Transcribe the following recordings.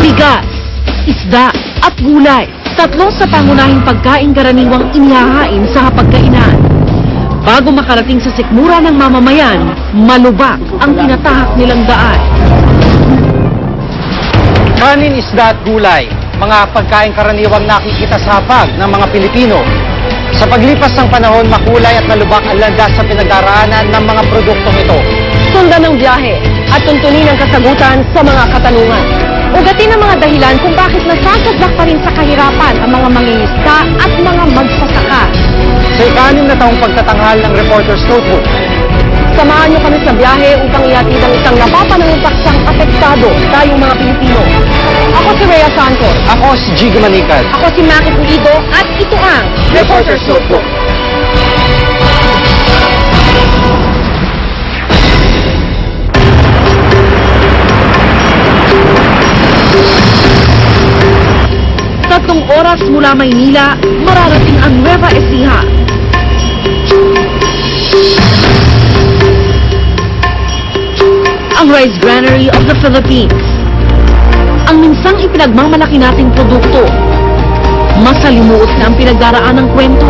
Bigas, isda, at gulay. Tatlo sa pangunahing pagkain karaniwang inihahain sa hapagkainan. Bago makarating sa sikmura ng mamamayan, malubak ang tinatahak nilang daan. Kanin, isda at gulay, mga pagkain karaniwang nakikita sa hapag ng mga Pilipino sa paglipas ng panahon, makulay at malubak ang landas sa pinagdaraanan ng mga produktong ito. Sundan ng biyahe at tuntunin ang kasagutan sa mga katanungan. Ugatin ang mga dahilan kung bakit nasasadlak pa rin sa kahirapan ang mga mangingisda at mga magsasaka. Sa ikanim na taong pagtatanghal ng Reporter's Notebook, Samahan niyo kami sa biyahe upang ihatid ang isang napapanahong paksang apektado tayong mga Pilipino. Ako si Rhea Santos. ako si Jigo Manikad. Ako si Maki Pulido at ito ang Reporter's Notebook. Tatlong oras mula Maynila, mararating ang Nueva Ecija. Ang Rice Granary of the Philippines. Ang minsang ipinagmamalaki nating produkto. Masalimuot na ang pinagdaraan ng kwento.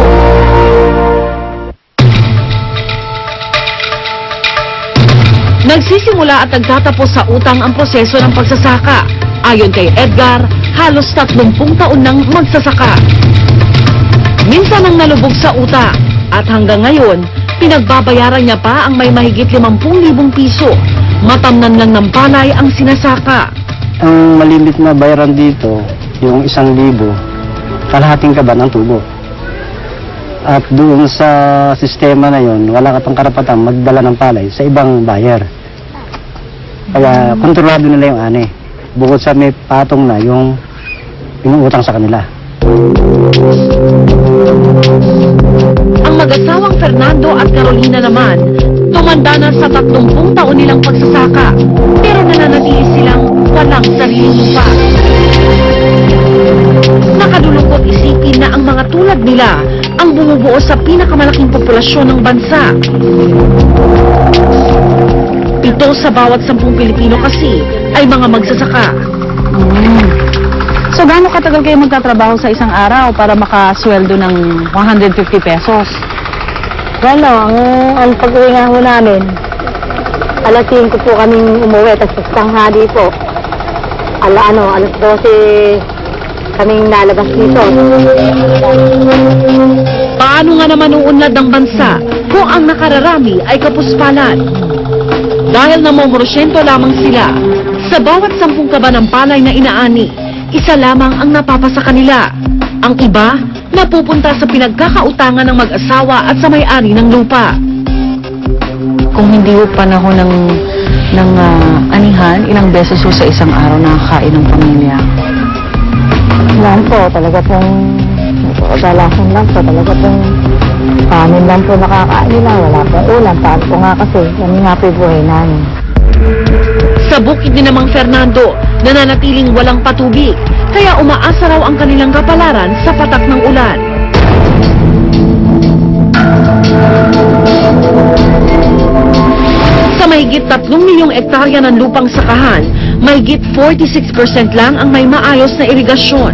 Nagsisimula at nagtatapos sa utang ang proseso ng pagsasaka. Ayon kay Edgar, halos 30 taon nang magsasaka. Minsan ang nalubog sa utang at hanggang ngayon, pinagbabayaran niya pa ang may mahigit 50,000 piso. Matamnan lang ng palay ang sinasaka. Ang malimit na bayaran dito, yung isang libo, kalahating kaban ng tubo. At doon sa sistema na yon, wala ka pang karapatang magdala ng palay sa ibang buyer. Kaya kontrolado nila yung ani. Bukod sa may patong na yung inuutang sa kanila. Ang mag-asawang Fernando at Carolina naman, tumanda na sa 30 taon nilang pagsasaka, pero nananatili silang walang sariling lupa. Nakalulungkot isipin na ang mga tulad nila ang bumubuo sa pinakamalaking populasyon ng bansa. Pito sa bawat sampung Pilipino kasi ay mga magsasaka. So, gaano katagal kayo magtatrabaho sa isang araw para makasweldo ng 150 pesos? Ano, ang, ang pag-uwi nga ho namin, alas 5 po kaming umuwi, tapos tanghali po. Ala, ano, alas 12 kaming lalabas dito. Paano nga naman uunlad ang bansa kung ang nakararami ay kapuspalan? Dahil namomorosyento lamang sila, sa bawat sampung kaba ng palay na inaani, isa lamang ang napapasa kanila. Ang iba, napupunta sa pinagkakautangan ng mag-asawa at sa may-ari ng lupa. Kung hindi ho panahon ng, ng ah, anihan, ilang beses ho sa isang araw nakakain ng pamilya? Yan po, talaga pong, kadalasan lang po, talaga pong kanin lang po nakakain nila, wala pong ulam. Paano po nga kasi, yan nga po buhay namin. Bukid ni namang Fernando, nananatiling walang patubig, kaya umaasa raw ang kanilang kapalaran sa patak ng ulan. Sa mahigit 3 milyong ektarya ng lupang sakahan, mahigit 46% lang ang may maayos na irigasyon.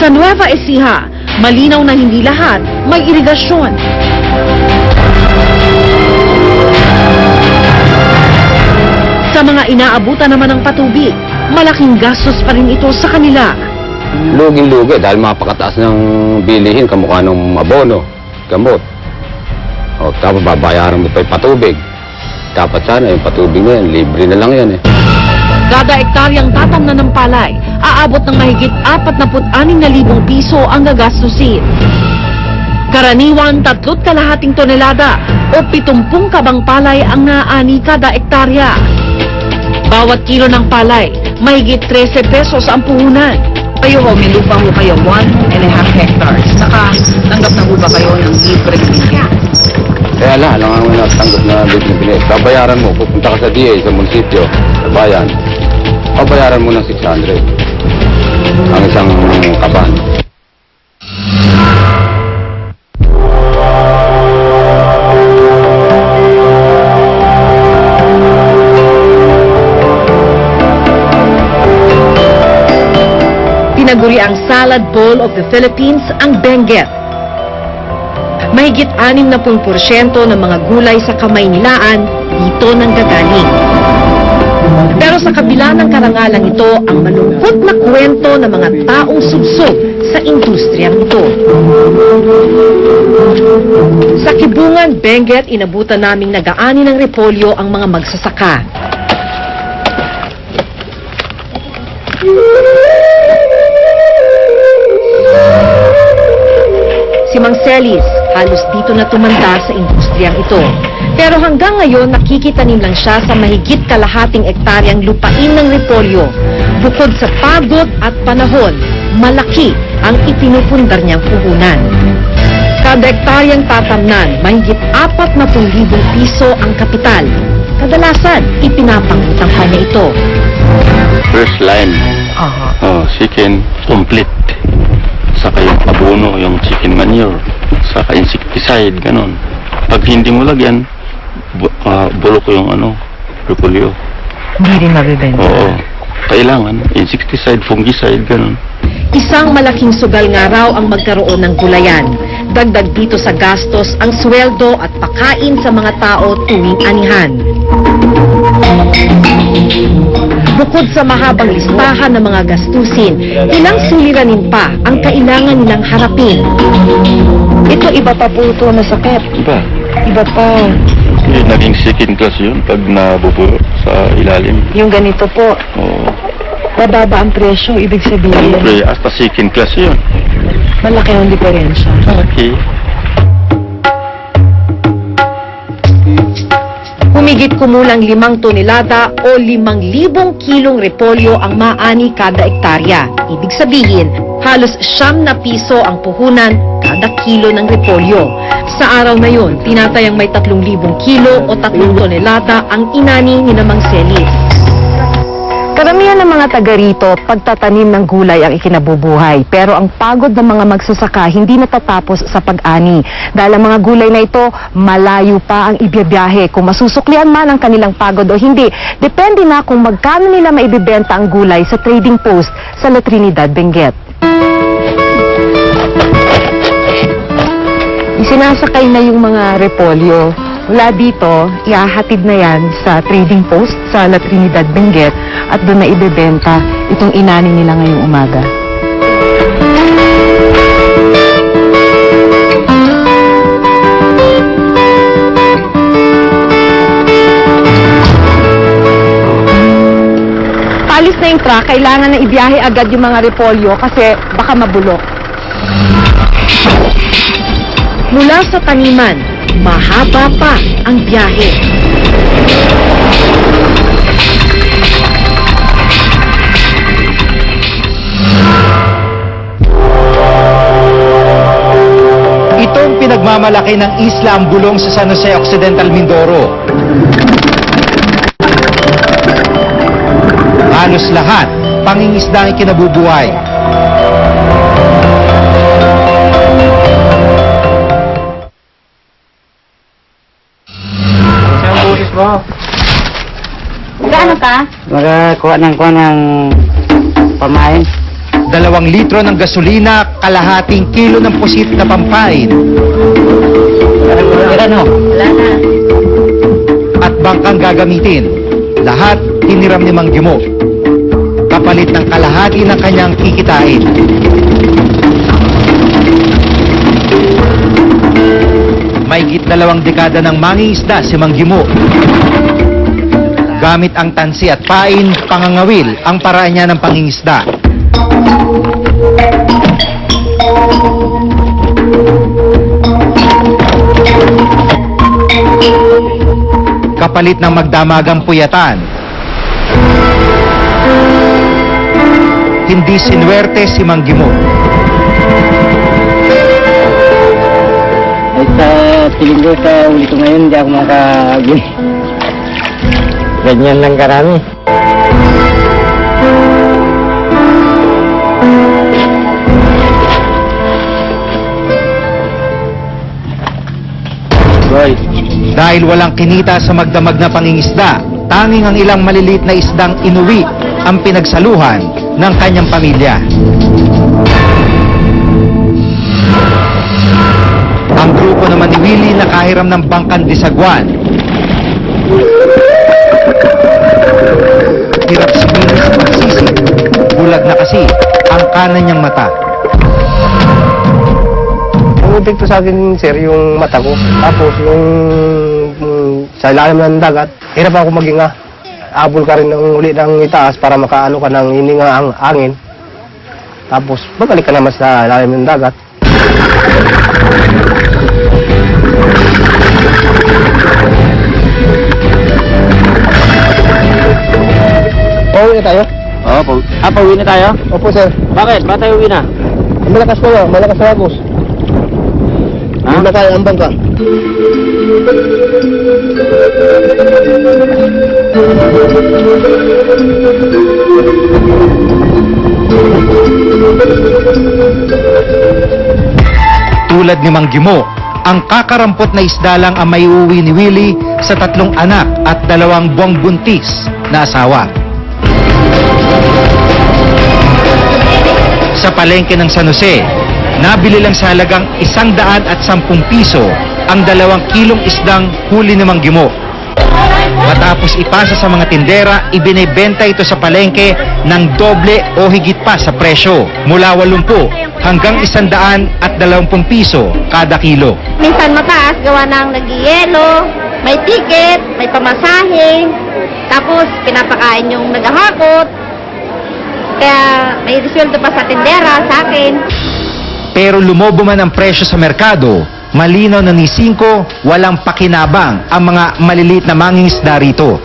Sa Nueva Ecija, malinaw na hindi lahat may irigasyon. Sa mga inaabutan naman ng patubig, malaking gastos pa rin ito sa kanila. Luging-lugi dahil mapakataas ng bilihin kamukha ng abono, gamot. O tapos babayaran mo pa yung patubig. Dapat sana yung patubig na yan, libre na lang yan eh. Kada ektaryang tatamnan ng palay, aabot ng mahigit 46,000 piso ang gagastusin. Karaniwan, tatlot kalahating tonelada o 70 kabang palay ang naaani kada ektarya. Bawat kilo ng palay, mahigit 13 pesos ang puhunan. Kayo ho, may lupa ho kayo, 1 and a half hectares. Saka, tanggap na ho ba kayo ng libre binigyan? Kaya lang, alam nga natanggap na libre bilis. Babayaran mo, pupunta ka sa DA, sa munisipyo, sa bayan. Babayaran mo ng 600. Ang isang kaban. Tinaguri ang salad bowl of the Philippines ang Benguet. Mahigit 60% ng mga gulay sa kamay nilaan dito nang gagaling. Pero sa kabila ng karangalang ito, ang malungkot na kwento ng mga taong subsob sa industriyang ito. Sa Kibungan, Benguet, inabutan naming nagaani ng repolyo ang mga magsasaka. Si Mang Celis, halos dito na tumanda sa industriyang ito. Pero hanggang ngayon, nakikitanim lang siya sa mahigit kalahating ektaryang lupain ng repolyo. Bukod sa pagod at panahon, malaki ang ipinupundar niyang puhunan. Kada ektaryang tatamnan, mahigit 40,000 piso ang kapital. Kadalasan, ipinapangutang pa niya ito. First line. Oh, chicken complete. Saka yung abono, yung chicken manure. Saka insecticide, ganun. Pag hindi mo lagyan, bu- ah, bulok yung ano, repolyo. Hindi rin mabibenta. Oo. Kailangan, insecticide, fungicide, ganun. Isang malaking sugal nga raw ang magkaroon ng gulayan. Dagdag dito sa gastos ang sweldo at pakain sa mga tao tuwing anihan. Bukod sa mahabang listahan ng mga gastusin, ilang suliranin pa ang kailangan nilang harapin. Ito iba pa po ito na sakit. Diba? Iba pa. Eh, naging second class yun pag nabubuo sa ilalim. Yung ganito po, Oo. mababa ang presyo, ibig sabihin, Siyempre, hasta second class yun. malaki ang diferensya. Okay. Humigit kumulang limang tonelada o limang libong kilong repolyo ang maani kada ektarya. Ibig sabihin, halos siyam na piso ang puhunan kada kilo ng repolyo. Sa araw na yon, tinatayang may tatlong libong kilo o tatlong tonelada ang inani ni Namang Celis. Karamihan ng mga taga rito, pagtatanim ng gulay ang ikinabubuhay. Pero ang pagod ng mga magsasaka hindi natatapos sa pag-ani. Dahil ang mga gulay na ito, malayo pa ang ibiyahe. Kung masusuklian man ang kanilang pagod o hindi, depende na kung magkano nila maibibenta ang gulay sa trading post sa La Trinidad, Benguet. Isinasakay na yung mga repolyo. Mula dito, iahatid na yan sa trading post sa La Trinidad, Benguet at doon na ibebenta itong inani nila ngayong umaga. Palis na yung truck, kailangan na ibiyahe agad yung mga repolyo kasi baka mabulok. Mula sa taniman, mahaba pa ang biyahe. Itong pinagmamalaki ng isla ang bulong sa San Jose Occidental Mindoro. Halos lahat, pangingisda ang ikinabubuhay. Gaano ka? Magakuha ng kuha ng pamain. Dalawang litro ng gasolina, kalahating kilo ng pusit na pampain, Ano? Wala na. at bangkang gagamitin. Lahat hiniram ni Mang Gimo. Kapalit ng kalahati ng kanyang kikitain. Mahigit dalawang dekada ng mangingisda si Mang Gimo. Gamit ang tansi at pain, pangangawil ang paraan niya ng pangingisda. Kapalit ng magdamagang puyatan. Hindi sinwerte si Mang Ay sa piling ko sa uli ko ngayon, hindi ako makagin. Ganyan lang karami. Boy, Dahil walang kinita sa magdamag na pangingisda, tanging ang ilang maliliit na isdang inuwi ang pinagsaluhan ng kanyang pamilya. Willie nakahiram ng bangkan disagwan. Hirap si Willie sa pagsisi. Bulag na kasi ang kanan niyang mata. Ang epekto sa akin, sir, yung mata ko. Tapos yung, yung sa ilalim ng dagat, hirap ako maginga. Abol ka rin ng uli ng itaas para makaano ka ng hininga ang angin. Tapos, babalik ka naman sa ilalim ng dagat. Na tayo? Opo. Ah, pauwi na tayo? Opo, sir. Bakit? Ba't tayo uwi na? Malakas yun, malakas na agos. Ha? Hindi na kaya ang bangka. Tulad ni Mang Gimo, ang kakarampot na isda lang ang may uwi ni Willie sa tatlong anak at dalawang buwang buntis na asawa. Sa palengke ng San Jose, nabili lang sa halagang isang daan at sampung piso ang dalawang kilong isdang huli ni Mang Gimo. Matapos ipasa sa mga tindera, ibinebenta ito sa palengke ng doble o higit pa sa presyo, mula 80 hanggang 100 at 20 piso kada kilo. Minsan mataas, gawa ng nagyelo, may ticket, may pamasahe, tapos pinapakain yung naghahakot. Kaya may resweldo pa sa tindera sa akin. Pero lumobo man ang presyo sa merkado, malinaw na ni Cinco walang pakinabang ang mga maliliit na mangingisda rito.